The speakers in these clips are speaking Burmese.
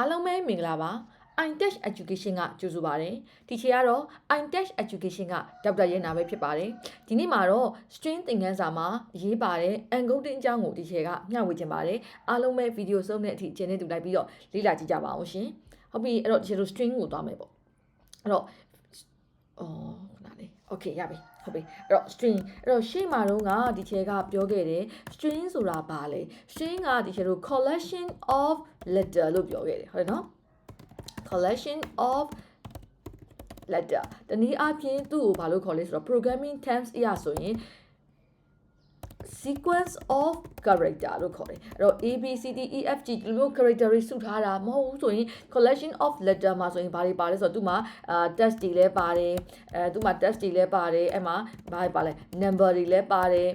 အားလုံးပဲမင်္ဂလာပါ iTech Education ကကြိုဆိုပါရစေ။ဒီချေကတော့ iTech Education ကဒေါက်တာရဲနာပဲဖြစ်ပါတယ်။ဒီနေ့မှာတော့ string သင်ခန်းစာမှာအရေးပါတဲ့ encoding အကြောင်းကိုဒီချေကမျှဝေခြင်းပါတယ်။အားလုံးပဲဗီဒီယိုဆုံးတဲ့အထိကျင်းနေတူလိုက်ပြီးတော့လေ့လာကြည့်ကြပါအောင်ရှင်။ဟုတ်ပြီအဲ့တော့ဒီချေတို့ string ကိုသွားမယ်ပေါ့။အဲ့တော့အော်ခဏလေး okay ရပြီ ဟုတ်ပြီအဲ့တော့ string အဲ့တော့ရှေ့မှာတော့ကဒီချေကပြောခဲ့တယ် string ဆိုတာဘာလဲ string ကဒီချေတို့ collection of letter လို့ပြောခဲ့တယ်ဟုတ်တယ်နော် collection of letter တနည်းအားဖြင့်သူ့ကိုဘာလို့ခေါ်လဲဆိုတော့ programming terms အရဆိုရင် sequence of character လို့ခေါ်တယ်အဲ့တော့ A B C D E F G ဒီလို character တွေစုထားတာမဟုတ်ဘူးဆိုရင် collection of letter မှာဆိုရင်ဘာတွေပါလဲဆိုတော့သူ့မှာအာ text တွေလည်းပါတယ်အဲသူ့မှာ text တွေလည်းပါတယ်အဲ့မှာဘာတွေပါလဲ number တွေလည်းပါတယ်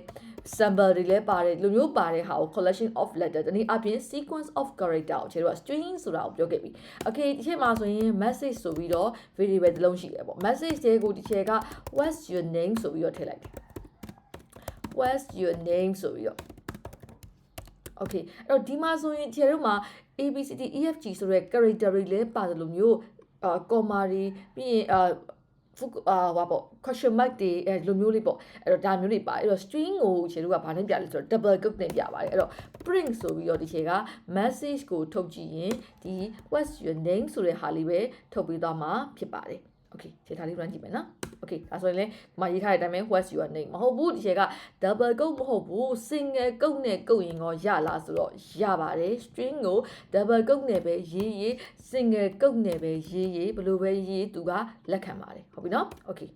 sample တွေလည်းပါတယ်လူမျိုးပါတဲ့ဟာကို collection of letter တနည်းအားဖြင့် sequence of character ကိုခြေတော့ string ဆိုတာကိုပြောခဲ့ပြီ okay ဒီချိန်မှာဆိုရင် message ဆိုပြီးတော့ variable တစ်လုံးရှိတယ်ပေါ့ message တွေကိုဒီချိန်က what's your name ဆိုပြီးတော့ထည့်လိုက်တယ် what's your name ဆိုပြီးတော့ okay အဲ့တော့ဒီမှာဆိုရင်ခြေတို့မှာ A B C D E F G ဆိုတဲ့ character တွေလည်းပါတယ်လို့မျိုးအာ comma တွေပြီးရင်အာဖုအာဟာပေါ့ question mark တွေအဲလိုမျိုးလေးပေါ့အဲ့တော့ဒါမျိုးတွေပါအဲ့တော့ string ကိုခြေတို့ကဘာနဲ့ပြလဲဆိုတော့ double quote နဲ့ပြပါတယ်အဲ့တော့ print ဆိုပြီးတော့ဒီခြေက message ကိုထုတ်ကြည့်ရင်ဒီ what's your name ဆိုတဲ့ဟာလေးပဲထုတ်ပြီးသွားမှာဖြစ်ပါတယ် okay ခြေထားလေး run ကြည့်မယ်နော် okay ဒါဆိုရင်လည်းဒီမှာရေးထားတဲ့အတိုင်းပဲ what's your name မဟုတ်ဘူးဒီခြေက double quote မဟုတ်ဘူး single quote နဲ့ကုတ်ရင်ရောရလားဆိုတော့ရပါတယ် string ကို double quote နဲ့ပဲရေးရေး single quote နဲ့ပဲရေးရေးဘယ်လိုပဲရေးသူကလက်ခံပါတယ်ဟုတ်ပြီနော် okay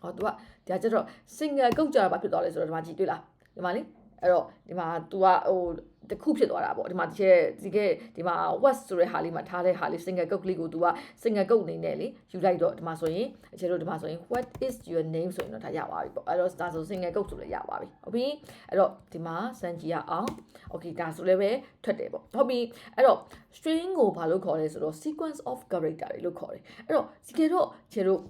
ဟောသူကဒါကြတော့ single ကုတ်ကြတာဘာဖြစ်သွားလဲဆိုတော့ဒီမှာကြည့်တွေ့လားဒီမှာလေ အဲ့တော့ဒီမှာ तू ကဟိုတခုဖြစ်သွားတာပေါ့ဒီမှာဒီကဒီကဒီမှာ west ဆိုတဲ့ဟာလေးမှာထားတဲ့ဟာလေး single ကုတ်ကလေးကို तू က single ကုတ်အနေနဲ့လေယူလိုက်တော့ဒီမှာဆိုရင်အခြေတို့ဒီမှာဆိုရင် what is your name ဆိုရင်တော့ဒါရပါပြီပေါ့အဲ့တော့ဒါဆို single ကုတ်ဆိုလည်းရပါပြီဟုတ်ပြီအဲ့တော့ဒီမှာစမ်းကြည့်ရအောင် okay ဒါဆိုလည်းပဲထွက်တယ်ပေါ့ဟုတ်ပြီအဲ့တော့ string ကိုဘာလို့ခေါ်လဲဆိုတော့ sequence of character တွေလို့ခေါ်တယ်အဲ့တော့ဒီကေတော့ခြေတို့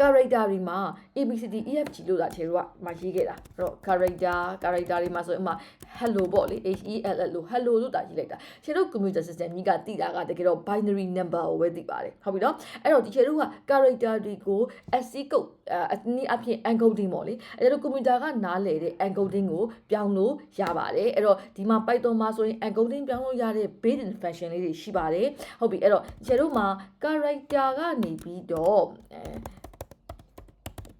character တွေမှာ ABCD EFG လို့သာခြေတို့ကမရေးခဲ့တာအဲ့တော့ character character တွေမှာဆိုရင်အမှ hello ပေါ့လေ H E L L လို့ hello လို့သာရေးလိုက်တာခြေတို့ computer system ကြီးကတိတာကတကယ်တော့ binary number ကိုပဲသိပါတယ်ဟုတ်ပြီနော်အဲ့တော့ဒီခြေတို့က character တွေကို SC code အနည်းအဖြစ် encoding ပေါ့လေအဲ့တော့ computer ကနားလည်တဲ့ encoding ကိုပြောင်းလို့ရပါတယ်အဲ့တော့ဒီမှာ Python မှာဆိုရင် encoding ပြောင်းလို့ရတဲ့ built-in function လေးတွေရှိပါတယ်ဟုတ်ပြီအဲ့တော့ခြေတို့မှာ character ကနေပြီးတော့အဲ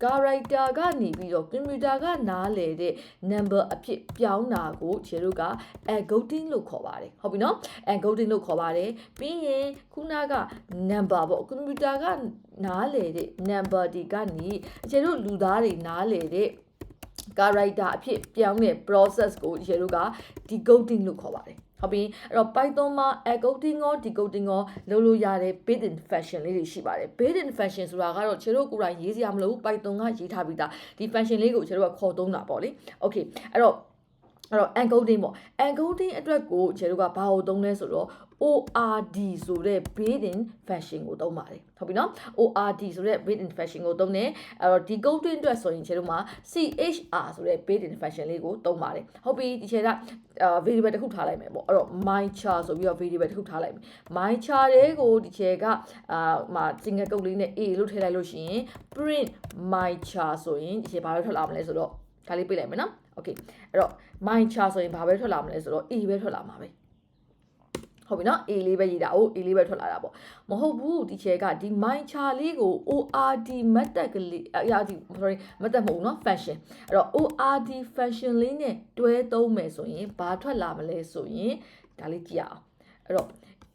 character ကနေပြီးတော့ computer ကနားလည်တဲ့ number အဖြစ်ပြောင်းတာကိုခြေတို့က encoding လို့ခေါ်ပါတယ်ဟုတ်ပြီနော် encoding လို့ခေါ်ပါတယ်ပြီးရင်ခုနက number ပေါ့ computer ကနားလည်တဲ့ number ဒီကနေခြေတို့လူသားတွေနားလည်တဲ့ character အဖြစ်ပြောင်းတဲ့ process ကိုခြေတို့က decoding လို့ခေါ်ပါတယ် ဟုတ်ပြီအဲ့တော့ Python မှာ encoding ရော decoding ရောလုပ်လို့ရတဲ့ built-in function လေးတွေရှိပါတယ် built-in function ဆိုတာကတော့ခြေတို့ကိုယ်တိုင်ရေးစရာမလိုဘူး Python ကရေးထားပြီးသားဒီ function လေးကိုခြေတို့ကခေါ်သုံးတာပေါ့လေ okay အဲ့တော့အဲ့တော့ encoding ပေါ့ encoding အတွက်ကိုခြေတို့ကဘာကိုသုံးလဲဆိုတော့ ORD ဆိုတဲ့ built-in function ကိုသုံးပါတယ်ဟုတ်ပြီနော် ORD ဆိုတဲ့ built-in function ကိုသုံးတယ်အဲ့တော့ဒီ coding အတွက်ဆိုရင်ခြေတို့မှာ CHR ဆိုတဲ့ built-in function လေးကိုသုံးပါတယ်ဟုတ်ပြီဒီခြေကအာ variable တစ်ခုထားလိုက်မယ်ပေါ့အဲ့တော့ my char ဆိုပြီးတော့ variable တစ်ခုထားလိုက်မယ် my char တွေကိုဒီခြေကအာမှာ single ကုတ်လေးနဲ့ a လို့ထည့်လိုက်လို့ရှိရင် print my char ဆိုရင်ဒီခြေဘာလို့ထွက်လာမလဲဆိုတော့ဒါလေးပြလိုက်မယ်နော် okay အဲ့တော့ my char ဆိုရင်ဘာပဲထွက်လာမလဲဆိုတော့ a ပဲထွက်လာမှာပဲ ဟုတ်ပြီနော် A လေးပဲရေးတာ O A လေးပဲထွက်လာတာပေါ့မဟုတ်ဘူးဒီချဲကဒီ mind char လေးကို ORD method ကလေးအရာဒီ sorry method မဟုတ်ဘူးနော် function အဲ့တော့ ORD function လေးနဲ့တွဲသုံးမယ်ဆိုရင်ဘာထွက်လာမလဲဆိုရင်ဒါလေးကြည့်အောင်အဲ့တော့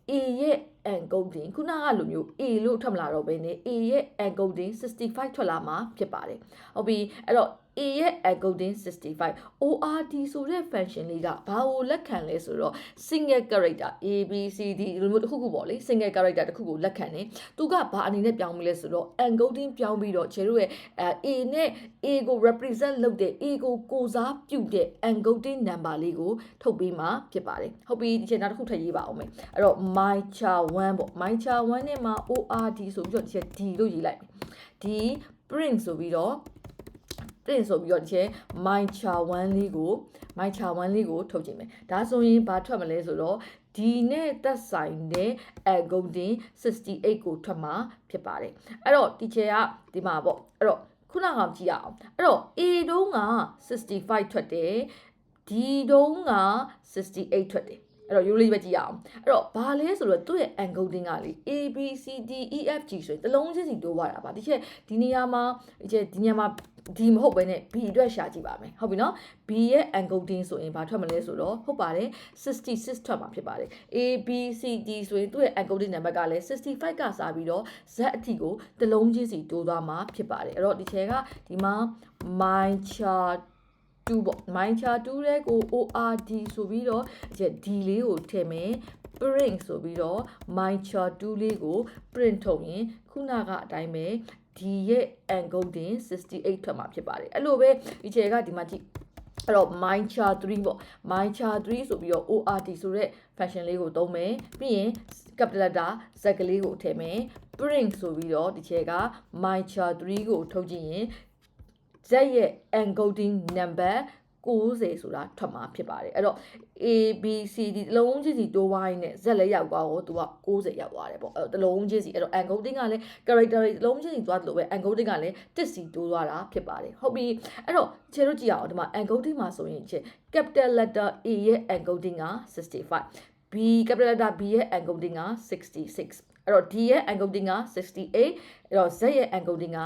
A ရဲ့ encoding ခုနကလိုမျိုး A လို့ထွက်မလာတော့ဘဲနဲ့ A ရဲ့ encoding 65ထွက်လာမှာဖြစ်ပါတယ်ဟုတ်ပြီအဲ့တော့ A ရဲ့ encoding 65 ORD ဆိုတဲ့ function လေးကဘာကိုလက်ခံလဲဆိုတော့ single character A B C D ဒီလိုမျိုးတစ်ခုခုပေါ့လေ single character တစ်ခုကိုလက်ခံတယ်သူကဘာအနေနဲ့ပြောင်းမလဲဆိုတော့ encoding ပြောင်းပြီးတော့ခြေတို့ရဲ့အဲ A နဲ့ A ကို represent လုပ်တဲ့ A ကိုကိုစားပြုတဲ့ encoding number လေးကိုထုတ်ပေးမှာဖြစ်ပါတယ်ဟုတ်ပြီဒီချိန်နောက်တစ်ခုထပ်ရေးပါအောင်မယ်အဲ့တော့ my cha 1ပေါ့ my cha 1နဲ့မှာ ORD ဆိုပြီးတော့ဒီချက် D လို့ရေးလိုက်မယ်ဒီ print ဆိုပြီးတော့ print ဆိုပြီးတော့ဒီချက် my cha 1လေးကို my cha 1လေးကိုထုတ်ကြည့်မယ်ဒါဆိုရင်ဘာထွက်မလဲဆိုတော့ဒီနဲ့သက်ဆိုင်တဲ့ encoding 68ကိုထွက်မှာဖြစ်ပါတယ်အဲ့တော့ teacher ကဒီမှာပေါ့အဲ့တော့ခုနကကြည့်ရအောင်အဲ့တော့ A တုံးက65ထွက်တယ်ဒီတုံးက68ထွက်တယ်အဲ့တော့ usually ပဲကြည့်ရအောင်အဲ့တော့ဘာလဲဆိုတော့သူ့ရဲ့ encoding ကလေ A B C D E F G ဆိုရင်တစ်လုံးချင်းစီတိုးသွားတာပါဒီချက်ဒီနေရာမှာဒီချက်ဒီနေရာမှာ ဒီမဟုတ်ဘဲနဲ့ B အတွက်ရှာကြည့်ပါမယ်ဟုတ်ပြီနော် B ရဲ့ encoding ဆိုရင်ဘာထွက်မလဲဆိုတော့ဟုတ်ပါတယ်66ထွက်မှာဖြစ်ပါတယ် A B C D ဆိုရင်သူ့ရဲ့ encoding number ကလည်း65ကစားပြီးတော့ Z အထိကိုတစ်လုံးချင်းစီတိုးသွားမှာဖြစ်ပါတယ်အဲ့တော့ဒီချက်ကဒီမှာ my chart 2ပေါ့ mindchar 2တဲ့ကို ORD ဆိုပြီးတော့ဒီ D လေးကိုထည့်မယ် print ဆိုပြီးတော့ mindchar 2လေးကို print ထုတ်ရင်ခုနကအတိုင်းပဲ ဒီရဲ့ encoding 68ထွက်မှာဖြစ်ပါတယ်အဲ့လိုပဲဒီချက်ကဒီမှာကြည့်အဲ့တော့ mindchar 3ပေါ့ mindchar 3ဆိုပြီးတော့ ORD ဆိုတဲ့ function လေးကိုသုံးမယ်ပြီးရင် capital letter z ကလေးကိုထည့်မယ် print ဆိုပြီးတော့ဒီချက်က mindchar 3ကိုထုတ်ကြည့်ရင် Z ရဲ့ encoding number 90ဆိုတာထွက်မှာဖြစ်ပါတယ်အဲ့တော့ A B C D တလုံးချင်းစီတိုးဝိုင်းနဲ့ Z လည်းရောက်သွားတော့သူက90ရောက်သွားတယ်ပေါ့အဲ့တော့တလုံးချင်းစီအဲ့တော့ encoding ကလည်း character တွေတလုံးချင်းစီသွားတယ်လို့ပဲ encoding ကလည်းတစ်စီတိုးသွားတာဖြစ်ပါတယ်ဟုတ်ပြီအဲ့တော့ခြေတို့ကြည့်အောင်ဒီမှာ encoding မှာဆိုရင်ခြေ capital letter A ရဲ့ encoding က65 B capital letter B ရဲ့ encoding က66အဲ့တော့ D ရဲ့ encoding က68အဲ့တော့ Z ရဲ့ encoding က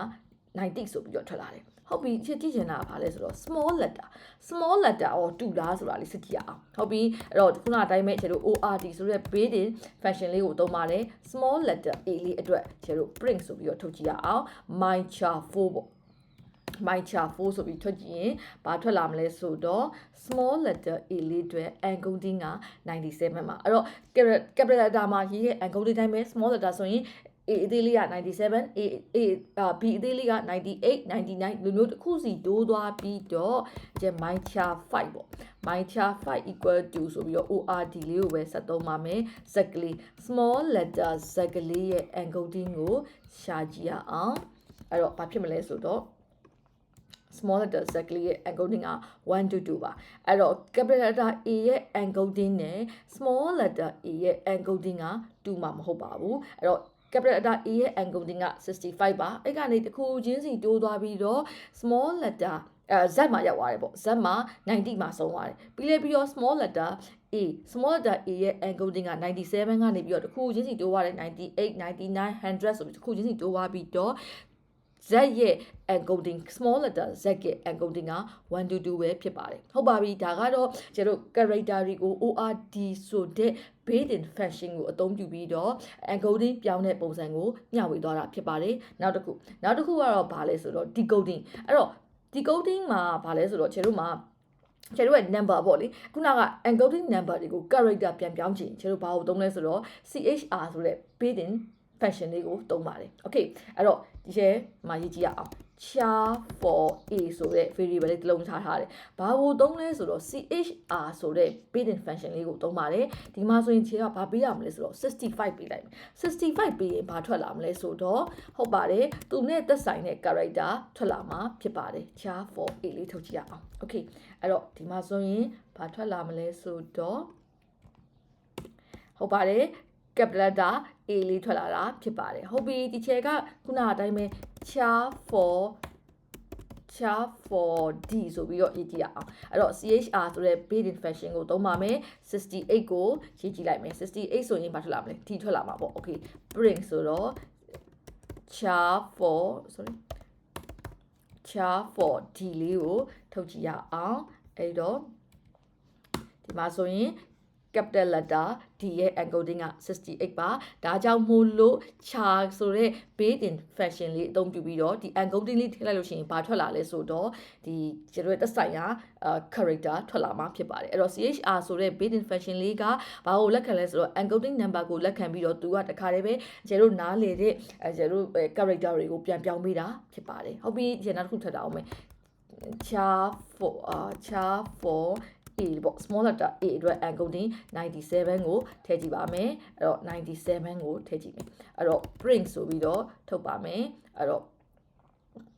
90ဆိုပြီးတော့ထွက်လာတယ် ဟုတ်ပြီချစ်ကြည့်ချင်တာကဘာလဲဆိုတော့ small letter small letter အော်တူလားဆိုတာလေးစစ်ကြည့်အောင်ဟုတ်ပြီအဲ့တော့ခုနအတိုင်းပဲကျတို့ ORD ဆိုတဲ့ built-in function လေးကိုသုံးပါတယ် small letter A လေးအတွက်ကျတို့ print ဆိုပြီးတော့ထုတ်ကြည့်ရအောင် my char 4ပေါ့ my char 4ဆိုပြီးထွက်ကြည့်ရင်ဘာထွက်လာမလဲဆိုတော့ small letter a လေးအတွက် encoding က97မှာအဲ့တော့ capital letter မှာရေးတဲ့ encoding တိုင်းပဲ small letter ဆိုရင် A အသေးလေးက97 A A B အသေးလေးက98 99လူမျိုးတစ်ခုစီတိုးသွားပြီးတော့ကျ my char 5ပေါ့ my char 5 equal to ဆိုပြီးတော့ ORD လေးကိုပဲဆက်သုံးပါမယ်ဇက်ကလေး small letter ဇက်ကလေးရဲ့ encoding ကိုရှာကြည့်ရအောင်အဲ့တော့ဘာဖြစ်မလဲဆိုတော့ small letter z ကလေးရဲ့ encoding က1 to 2ပါအဲ့တော့ capital letter A ရဲ့ encoding နဲ့ small letter A ရဲ့ encoding က2မှာမဟုတ်ပါဘူးအဲ့တော့ capital letter A ရဲ့ encoding က65ပါအဲ့ကနေတစ်ခုချင်းစီတိုးသွားပြီးတော့ small letter အဲ Z မှာရောက်သွားတယ်ပေါ့ Z မှာ90မှာဆုံးသွားတယ်ပြီးလဲပြီးတော့ small letter A small letter A ရဲ့ encoding က97ကနေပြီးတော့တစ်ခုချင်းစီတိုးသွားတယ်98 99 100ဆိုပြီးတစ်ခုချင်းစီတိုးသွားပြီးတော့ Z ရဲ့ encoding small letter Z ရဲ့ encoding က1 to 2ပဲဖြစ်ပါတယ်ဟုတ်ပါပြီဒါကတော့ကျတို့ character တွေကို ORD ဆိုတဲ့ built-in function ကိုအသုံးပြုပြီးတော့ encoding ပြောင်းတဲ့ပုံစံကိုမျှဝေသွားတာဖြစ်ပါတယ်နောက်တစ်ခုနောက်တစ်ခုကတော့ဘာလဲဆိုတော့ decoding အဲ့တော့ decoding မှာဘာလဲဆိုတော့ကျတို့မှာကျတို့ရဲ့ number ပေါ့လေခုနက encoding number တွေကို character ပြန်ပြောင်းချင်ကျတို့ဘာကိုသုံးလဲဆိုတော့ CHR ဆိုတဲ့ built-in function လေးကိုသုံးပါတယ် okay အဲ့တော့ဒီထဲမှာရေးကြည့်ရအောင် char for a ဆိုတဲ့ variable လေးတစ်လုံးထားထားတယ်။ဘာကိုသုံးလဲဆိုတော့ chr ဆိုတဲ့ built-in function လေးကိုသုံးပါတယ်။ဒီမှာဆိုရင်ခြေကဘာပေးရမလဲဆိုတော့65ပေးလိုက်မယ်။65ပေးရင်ဘာထွက်လာမလဲဆိုတော့ဟုတ်ပါတယ်။သူနဲ့သက်ဆိုင်တဲ့ character ထွက်လာမှာဖြစ်ပါတယ်။ char for a လေးထုတ်ကြည့်ရအောင်။ okay အဲ့တော့ဒီမှာဆိုရင်ဘာထွက်လာမလဲဆိုတော့ဟုတ်ပါတယ် capital letter A လေးထွက်လာတာဖြစ်ပါတယ်ဟုတ်ပြီဒီချက်ကခုနအတိုင်းပဲ char for char for d ဆိုပြီးတော့ရေးကြည့်ရအောင်အဲ့တော့ chr ဆိုတဲ့ built-in function ကိုသုံးပါမယ်68ကိုရေးကြည့်လိုက်မယ်68ဆိုရင်ဘာထွက်လာမလဲ d ထွက်လာမှာပေါ့ okay bring ဆိုတော့ char for sorry char for d လေးကိုထုတ်ကြည့်ရအောင်အဲ့တော့ဒီမှာဆိုရင် capital letter D ရဲ့ encoding က68ပါဒါကြောင့်မို့လို့ char ဆိုတဲ့ built-in function လေးအသုံးပြုပြီးတော့ဒီ encoding လေးထည့်လိုက်လို့ရှိရင်ဘာထွက်လာလဲဆိုတော့ဒီကျတို့ရဲ့သက်ဆိုင်ရာ character ထွက်လာမှာဖြစ်ပါတယ်အဲ့တော့ CHR ဆိုတဲ့ built-in function လေးကဘာကိုလက်ခံလဲဆိုတော့ encoding number ကိုလက်ခံပြီးတော့သူကတခါတည်းပဲကျတို့နားလေတဲ့ကျတို့ character တွေကိုပြန်ပြောင်းပေးတာဖြစ်ပါတယ်ဟုတ်ပြီဒီနောက်တစ်ခုထပ်တာအောင်မယ် char for uh char for A ပေါ့ small letter A အတွက် encoding 97ကိုထည့်ကြည့်ပါမယ်အဲ့တော့97ကိုထည့်ကြည့်မယ်အဲ့တော့ print ဆိုပြီးတော့ထုတ်ပါမယ်အဲ့တော့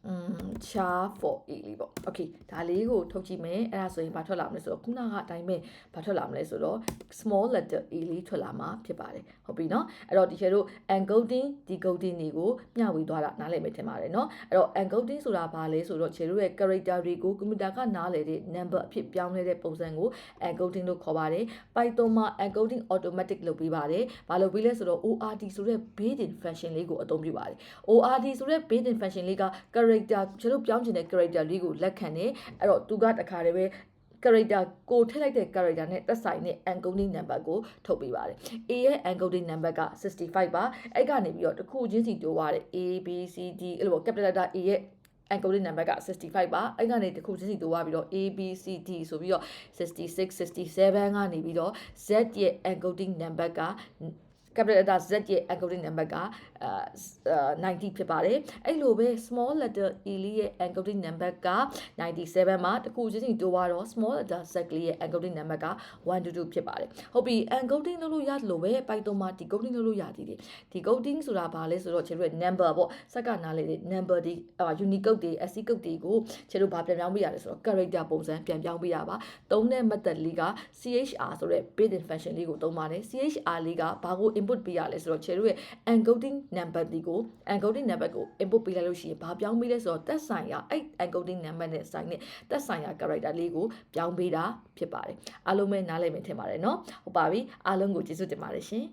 อืม char for a လေးပေါ့ okay ဒါလေးကိုထုတ်ကြည့်မယ်အဲ့ဒါဆိုရင်ဘာထွက်လာမလဲဆိုတော့ခုနကအတိုင်းပဲဘာထွက်လာမလဲဆိုတော့ small letter a လေးထွက်လာမှာဖြစ်ပါတယ်ဟုတ်ပြီเนาะအဲ့တော့ဒီချေတို့ encoding decoding တွေကိုမျှဝေသွားတာနားလည်မယ်ထင်ပါတယ်เนาะအဲ့တော့ encoding ဆိုတာဘာလဲဆိုတော့ချေတို့ရဲ့ character တွေကိုကွန်ပျူတာကနားလည်တဲ့ number အဖြစ်ပြောင်းလဲတဲ့ပုံစံကို encoding လို့ခေါ်ပါတယ် Python မှာ encoding automatic လုပ်ပေးပါတယ်ဘာလုပ်ပေးလဲဆိုတော့ ORD ဆိုတဲ့ built-in function လေးကိုအသုံးပြုပါတယ် ORD ဆိုတဲ့ built-in function လေးက character ကျွန်တော်ပြောင်းချင်တဲ့ character လေးကိုလက်ခံတယ်အဲ့တော့သူကတခါတည်းပဲ character ကိုထည့်လိုက်တဲ့ character နဲ့သက်ဆိုင်တဲ့ encoding number ကိုထုတ်ပေးပါတယ် A ရဲ့ encoding number က65ပါအဲ့ကနေပြီးတော့တစ်ခုချင်းစီတိုးသွားတယ် A B C D အဲ့လိုပေါ့ capital letter A ရဲ့ encoding number က65ပါအဲ့ကနေတစ်ခုချင်းစီတိုးသွားပြီးတော့ A B C D ဆိုပြီးတော့66 67ကနေပြီးတော့ Z ရဲ့ encoding number က capital letter Z ရဲ့ encoding number ကအာ90ဖြစ်ပါတယ်အဲ့လိုပဲ small letter e လေးရဲ့ encoding number က97မှာတခုချင်းစီတိုးသွားတော့ small letter z လေးရဲ့ encoding number က122ဖြစ်ပါတယ်ဟုတ်ပြီ encoding လုပ်လို့ရတယ်လို့ပဲ Python မှာ decoding လုပ်လို့ရသေးတယ် decoding ဆိုတာဘာလဲဆိုတော့ခြေတို့ရဲ့ number ပေါ့စက္ကနားလေးတွေ number ဒီ unicode တွေ ASCII code တွေကိုခြေတို့ဘာပြန်ပြောင်းပေးရလဲဆိုတော့ character ပုံစံပြန်ပြောင်းပေးရပါသုံးတဲ့ method လေးက CHR ဆိုတဲ့ built-in function လေးကိုသုံးပါတယ် CHR လေးကဘာကို input ပေးရလဲဆိုတော့ခြေတို့ရဲ့ encoding number ဒီကို encoding number ကို input ပေးလိုက်လို့ရှိရင်ဘာပြောင်းပေးလဲဆိုတော့သက်ဆိုင်ရာအဲ့ encoding number နဲ့ဆိုင်တဲ့သက်ဆိုင်ရာ character လေးကိုပြောင်းပေးတာဖြစ်ပါတယ်အားလုံးပဲနားလည်မယ်ထင်ပါတယ်เนาะဟုတ်ပါပြီအားလုံးကိုကျေးဇူးတင်ပါတယ်ရှင်